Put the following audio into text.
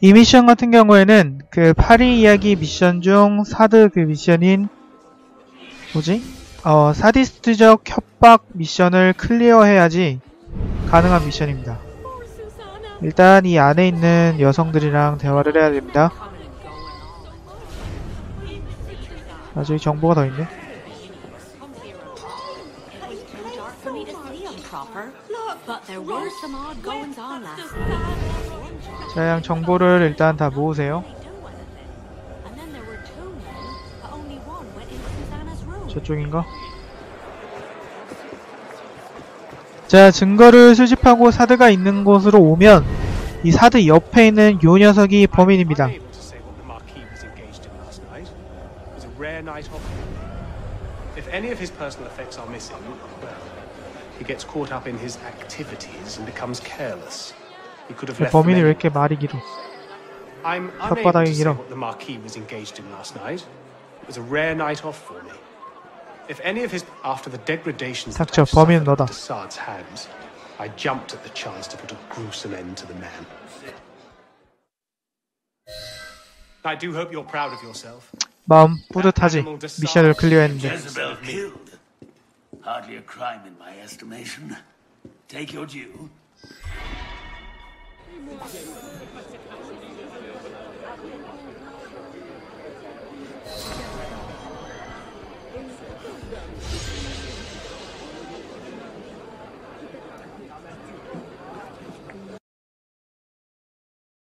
이 미션 같은 경우에는 그 파리 이야기 미션 중 사드 그 미션인 뭐지? 어 사디스트적 협박 미션을 클리어해야지 가능한 미션입니다. 일단 이 안에 있는 여성들이랑 대화를 해야 됩니다. 아 저기 정보가 더 있네. For me to see 'em proper. But there were some odd goings on last night. 자, 그냥 정보를 일단 다 모으세요. 저쪽인가? 자, 증거를 수집하고 사드가 있는 곳으로 오면 이 사드 옆에 있는 요 녀석이 범인입니다. If any of his personal effects are missing, well, he gets caught up in his activities and becomes careless. He could have left. them 범인이 왜 any- 이렇게 말이 길어? I'm unable 혓바닥이 to say 길어. what the Marquis was engaged in last night. It was a rare night off for me. If any of his after the degradations that 닥쳐, I've 범인은 suffered 너다. at Desaad's hands, I jumped at the chance to put a gruesome end to the man. I do hope you're proud of yourself. 마음 뿌듯하지. 미션을 클리어했는데. Hardly a crime in my estimation. Take your due.